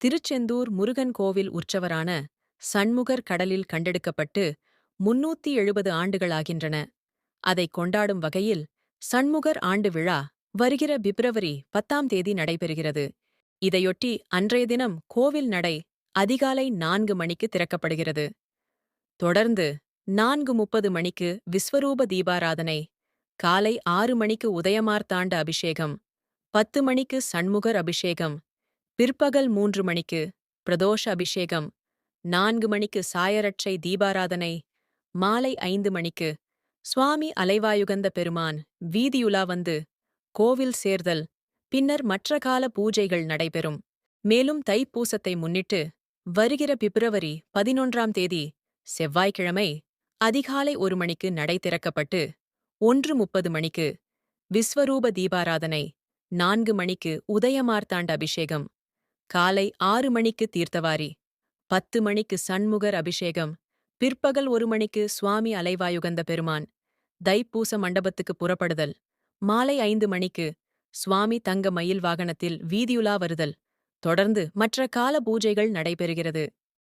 திருச்செந்தூர் முருகன் கோவில் உற்சவரான சண்முகர் கடலில் கண்டெடுக்கப்பட்டு முன்னூத்தி எழுபது ஆண்டுகளாகின்றன. அதைக் கொண்டாடும் வகையில் சண்முகர் ஆண்டு விழா வருகிற பிப்ரவரி பத்தாம் தேதி நடைபெறுகிறது. இதையொட்டி அன்றைய தினம் கோவில் நடை அதிகாலை நான்கு மணிக்கு திறக்கப்படுகிறது. தொடர்ந்து நான்கு முப்பது மணிக்கு விஸ்வரூப தீபாராதனை காலை ஆறு மணிக்கு உதயமார்த்தாண்ட அபிஷேகம் பத்து மணிக்கு சண்முகர் அபிஷேகம் பிற்பகல் மூன்று மணிக்கு பிரதோஷ அபிஷேகம் நான்கு மணிக்கு சாயரட்சை தீபாராதனை மாலை ஐந்து மணிக்கு சுவாமி அலைவாயுகந்த பெருமான் வீதியுலா வந்து கோவில் சேர்தல் பின்னர் மற்ற கால பூஜைகள் நடைபெறும். மேலும் தைப்பூசத்தை முன்னிட்டு வருகிற பிப்ரவரி பதினொன்றாம் தேதி செவ்வாய்க்கிழமை அதிகாலை ஒரு மணிக்கு நடை திறக்கப்பட்டு ஒன்று முப்பது மணிக்கு விஸ்வரூப தீபாராதனை நான்கு மணிக்கு உதயமார்த்தாண்ட அபிஷேகம். காலை ஆறு மணிக்கு தீர்த்தவாரி பத்து மணிக்கு சண்முகர் அபிஷேகம் பிற்பகல் ஒரு மணிக்கு சுவாமி அலைவாயுகந்த பெருமான் தைப்பூச மண்டபத்துக்கு புறப்படுதல் மாலை ஐந்து மணிக்கு சுவாமி தங்க மயில் வாகனத்தில் வீதியுலா வருதல் தொடர்ந்து மற்ற கால பூஜைகள் நடைபெறுகிறது.